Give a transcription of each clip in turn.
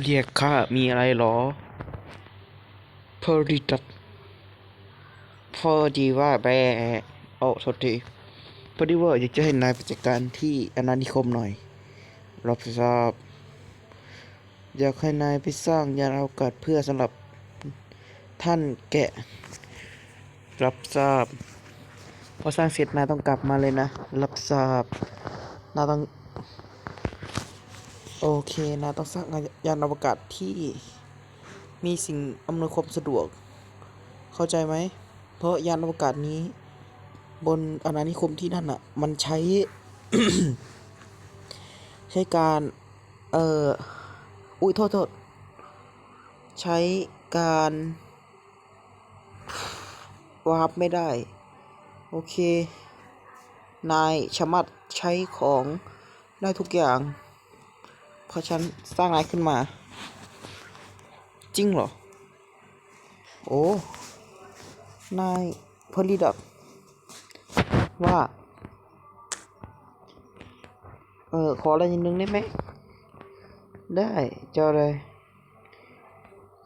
เรียกข้ามีอะไรหรอพอดีตัดพอดีว่าแบโอ้โทษทีพอดีว่าอยากจะให้นายไปจัดการที่อาณานิคมหน่อย รับทราบ อยากให้นายไปสร้างยานอวกาศเพื่อสำหรับท่านแกะ รับทราบ พอสร้างเสร็จนายต้องกลับมาเลยนะ รับทราบ นายต้อง โอเคนะ ต้องสร้างยานอวกาศที่มีสิ่งอำนวยความสะดวก เข้าใจไหม เพราะยานอวกาศนี้ บนอาณานิคมที่นั่นอะ มันใช้ ใช้การ เอ่อ อุ้ยโทษโทษ ใช้การวาร์ปไม่ได้ โอเค นายสามารถใช้ของได้ทุกอย่าง เพราะฉันสร้างนายขึ้นมา จริงเหรอ โอ้ นายพลิดับว่า เออ ขออะไรนิดนึงได้ไหม ได้เจ้าเลย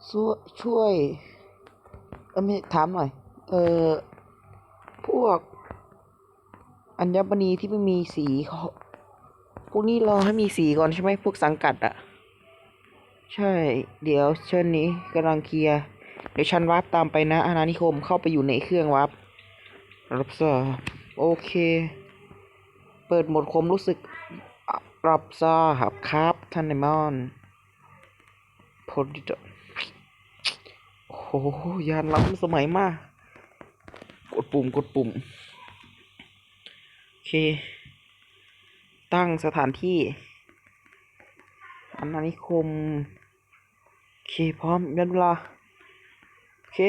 ช่วยช่วย เออไม่ถามหน่อย เออ พวก อัญมณีที่ไม่มีสีเขา พวกนี้รอให้มีสีก่อนใช่ไหมพวกสังกัดอะใช่ เดี๋ยวเชิญนี้กำลังเคลียร์เดี๋ยวฉันวาร์ปตามไปนะอาณานิคมเข้าไปอยู่ในเครื่องวาร์ปรับทราบโอเค เปิดหมดคมรู้สึกรับทราบครับท่านไนมอนพอดีจะโอ้โหยานล้ำสมัยมาก กดปุ่มกดปุ่ม โอเค ตั้งสถานที่อาณานิคม โอเค พร้อมยันเวลา โอเค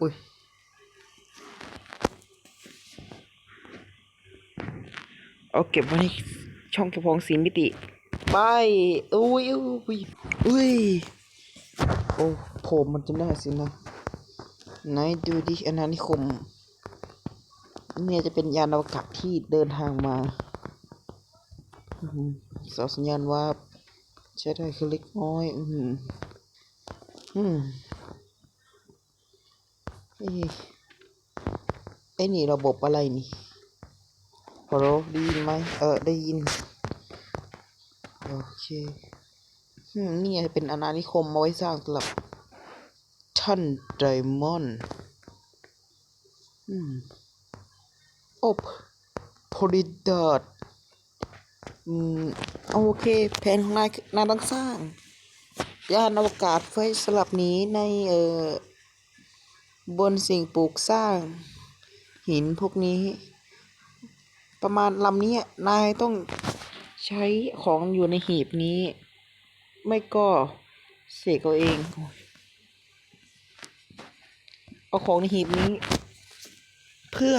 อุ้ยเอาเก็บไว้ในช่องเก็บของสีมิติ ไปอุ้ยอุ้ยอุ้ยโอ้ผมมันจะได้สินะไหนดูดิอาณานิคม เนี่ยจะเป็นยานอวกาศที่เดินทางมา เสาสัญญาณว่าใช้ได้คือเล็กน้อย อือหืออืมเอ้ยไอ้นี่ระบบอะไรนี่ฮัลโหลได้ยินไหมเออได้ยิน โอเคอืมนี่เป็นอาณานิคมมาไว้สร้างสำหรับท่านไดมอนด์อืมโอ้โพลิดอด อืมโอเค แผนของนายคือนายต้องสร้าง ยานอวกาศไว้สลับนี้ในเอ่อบนสิ่งปลูกสร้าง หินพวกนี้ ประมาณลำนี้นายต้องใช้ของอยู่ในหีบนี้ ไม่ก็เสกเอาเองเอาของในหีบนี้ เพื่อ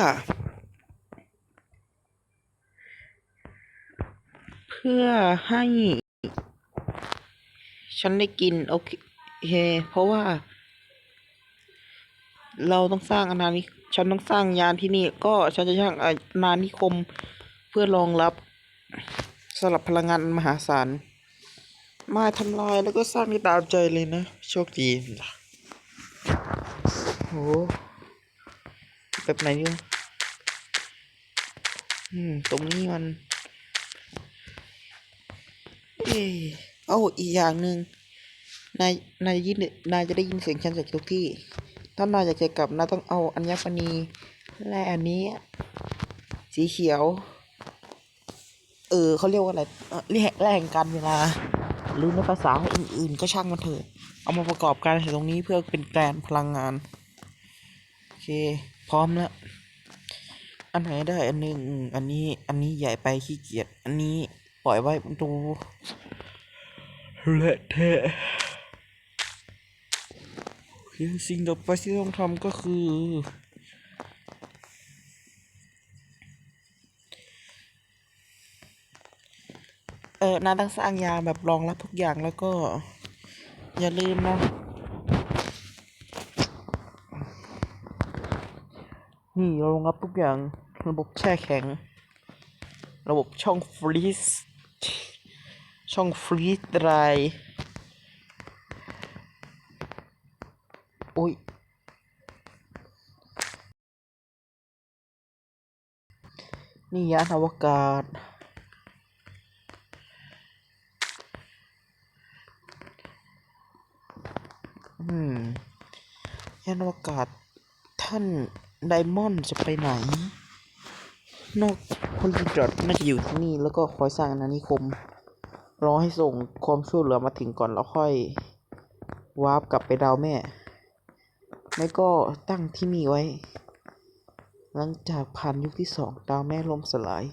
พื่อให้ฉันได้กินโอเคเพราะว่า เราต้องสร้างอาณานิฉันต้องสร้างยานที่นี่ ก็ฉันจะสร้างอาณานิคมเพื่อรองรับสำหรับพลังงานมหาศาล มาทำลายแล้วก็สร้างได้ตามใจเลยนะ โชคดีนะโหแบบไหนเนี่ยอืมตรงนี้มัน เอ้เอาอีกอย่างหนึ่งนายนายยินนายจะได้ยินเสียงฉันจากทุกที่ ถ้านายอยากจะกลับนายต้องเอาอัญมณีและอันนี้ สีเขียว เออเขาเรียกว่าอะไรเอ่อเรียกแรงการเวลาหรือในภาษาอื่นๆ ก็ช่างมันเถอะเอามาประกอบกันใส่ตรงนี้เพื่อเป็นแกนพลังงานโอเค พร้อมแล้วอันไหนได้อันหนึ่งอันนี้อันนี้ใหญ่ไปขี้เกียจอันนี้ ปล่อยไว้มันดูเละเทะสิ่งต่อไปที่ต้องทำก็คือ เออนาต้องสร้างยาแบบรองรับทุกอย่างแล้วก็ อย่าลืมนะ นี่รองรับทุกอย่าง ระบบแช่แข็ง ระบบช่องฟรีซ ช่องฟรีดไรโอ้ยนี่ยานอวกาศ อืม ยานอวกาศ ท่านไดมอนด์จะไปไหน นอกคนจอดน่าจะอยู่ที่นี่ แล้วก็คอยสร้างอาณานิคม รอให้ส่งความช่วยเหลือมาถึงก่อนแล้วค่อยวาร์ปกลับไปดาวแม่ ไม่ก็ตั้งที่นี่ไว้ หลังจากผ่านยุคที่สองดาวแม่ล่มสลาย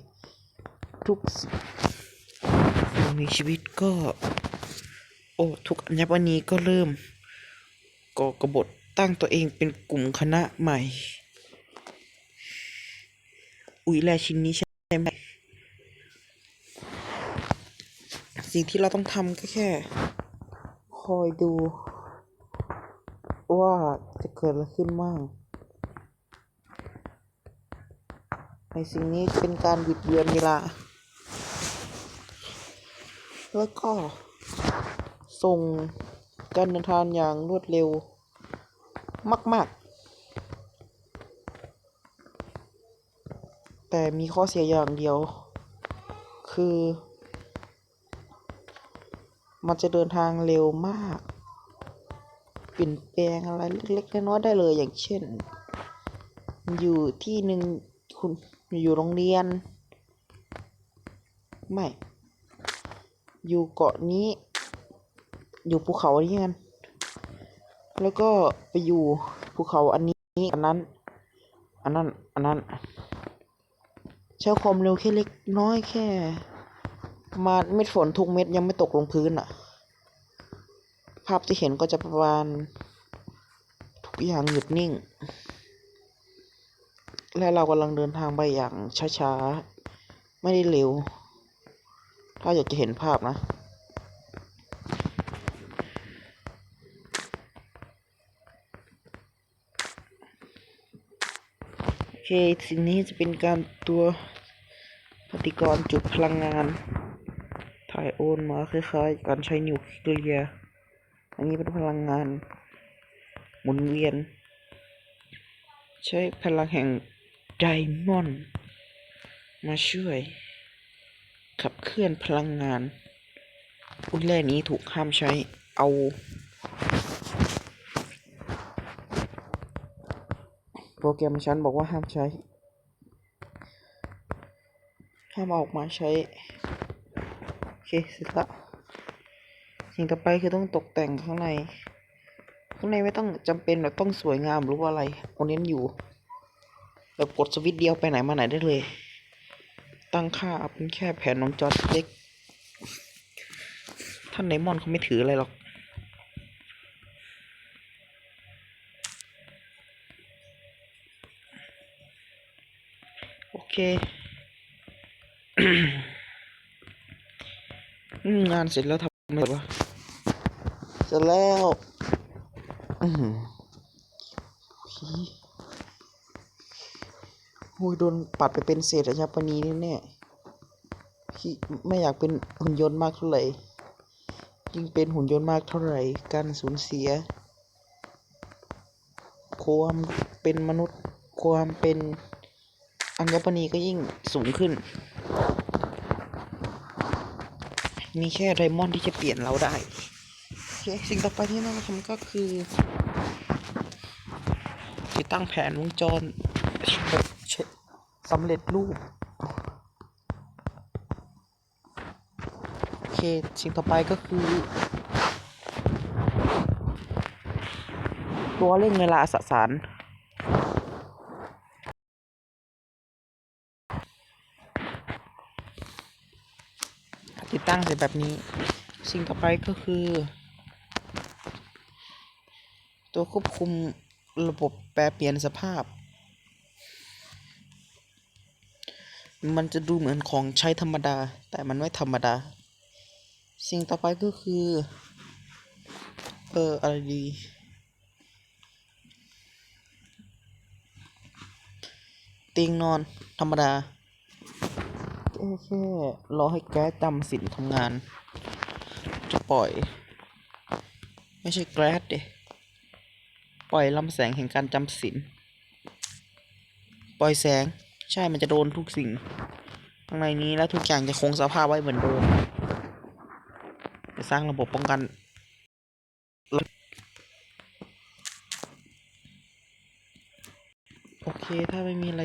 ทุกสิ่งมีชีวิตก็ โอ้ทุกอัญมณีก็เริ่มก่อกบฏตั้งตัวเองเป็นกลุ่มคณะใหม่ อุ๊ยแลชิ้นนี้ใช่ไหม สิ่งที่เราต้องทำก็แค่ คอยดู ว่าจะเกิดอะไรขึ้นบ้างในสิ่งนี้เป็นการบิดเบือนเวลา แล้วก็ ส่งการเดินทางอย่างรวดเร็ว มาก ๆ แต่มีข้อเสียอย่างเดียว คือ มันจะเดินทางเร็วมาก เปลี่ยนแปลงอะไรเล็กๆน้อยๆได้เลยอย่างเช่น อยู่ที่หนึ่งคุณอยู่โรงเรียน ไม่ อยู่เกาะนี้ อยู่ภูเขานี้กันแล้วก็ไปอยู่ภูเขาอันนี้อันนั้น อันนั้น อันนั้น ใช้ความเร็วแค่เล็กน้อยแค่ มาเม็ดฝนทุกเม็ดยังไม่ตกลงพื้นอะภาพที่เห็นก็จะประมาณทุกอย่างหยุดนิ่ง และเรากำลังเดินทางไปอย่างช้าๆ ไม่ได้เร็ว ถ้าอยากจะเห็นภาพนะโอเคสิ่งนี้จะเป็นการตัวปฏิกรณ์จุดพลังงานายโอนมาคล้ายๆการใช้นิวเคลียร์อันนี้เป็นพลังงาน หมุนเวียน ใช้พลังแห่งไดมอนด์มาช่วย ขับเคลื่อนพลังงาน อุยแร่นี้ถูกห้ามใช้เอาโปรแกรมฉันบอกว่าห้ามใช้ ห้ามออกมาใช้ เคเสร็จละสิ่งต่อไปคือต้องตกแต่งข้างใน ข้างในไม่ต้องจำเป็นแบบต้องสวยงามหรือว่าอะไรเอาเน้นอยู่แบบกดสวิตช์เดียวไปไหนมาไหนได้เลย ตั้งค่าเป็นแค่แผนวงจรเล็กท่านไนมอนเขาไม่ถืออะไรหรอกโอเค งานเสร็จแล้วทำไงวะเสร็จแล้วอือหือพี่โอ้ยโดนปัดไปเป็นเศษอะยับปนีแน่ๆพี่ไม่อยากเป็นหุ่นยนต์มากเท่าไหร่ยิ่งเป็นหุ่นยนต์มากเท่าไหร่ การสูญเสีย ความเป็นมนุษย์ ความเป็นอัญมณีก็ยิ่งสูงขึ้น มีแค่ไดมอนด์ที่จะเปลี่ยนเราได้โอเคสิ่งต่อไปที่เราทำก็คือติดตั้งแผนวงจรสำเร็จรูปโอเคสิ่งต่อไปก็คือ ตัวเร่งเวลาสสาร ติดตั้งเสร็จแบบนี้ สิ่งต่อไปก็คือ ตัวควบคุมระบบแปรเปลี่ยนสภาพ มันจะดูเหมือนของใช้ธรรมดา แต่มันไม่ธรรมดา สิ่งต่อไปก็คือ เอออะไรดีเตียงนอนธรรมดา แค่รอให้แก๊สจำสินทำงาน จะปล่อย ไม่ใช่แก๊สเดปล่อยลำแสงแห่งการจำสินปล่อยแสงใช่มันจะโดนทุกสิ่งข้างในนี้แล้วทุกอย่างจะคงสภาพไว้เหมือนเดิมจะสร้างระบบป้องกันโอเคถ้าไม่มีอะไร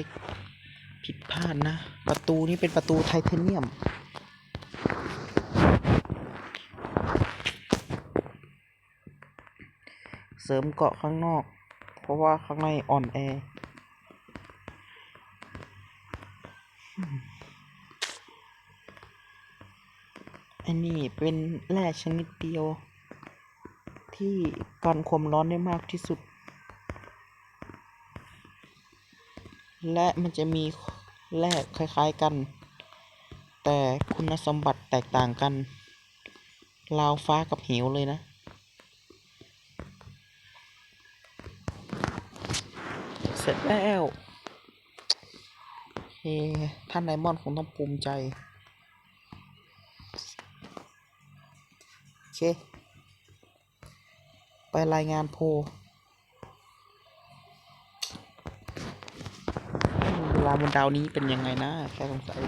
ผิดพลาดนะ ประตูนี้เป็นประตูไทเทเนียม เสริมเกาะข้างนอก เพราะว่าข้างในอ่อนแอ อันนี้เป็นแร่ชนิดเดียว ที่กันความร้อนได้มากที่สุดและมันจะมี แร่คล้ายๆกัน แต่คุณสมบัติแตกต่างกันราวฟ้ากับเหวเลยนะ เสร็จแล้วเฮท่านไดมอนด์คงต้องภูมิใจโอเค ไปรายงานโพลอืมเว ลาบนดาวนี้เป็นยังไงนะแค่สงสัย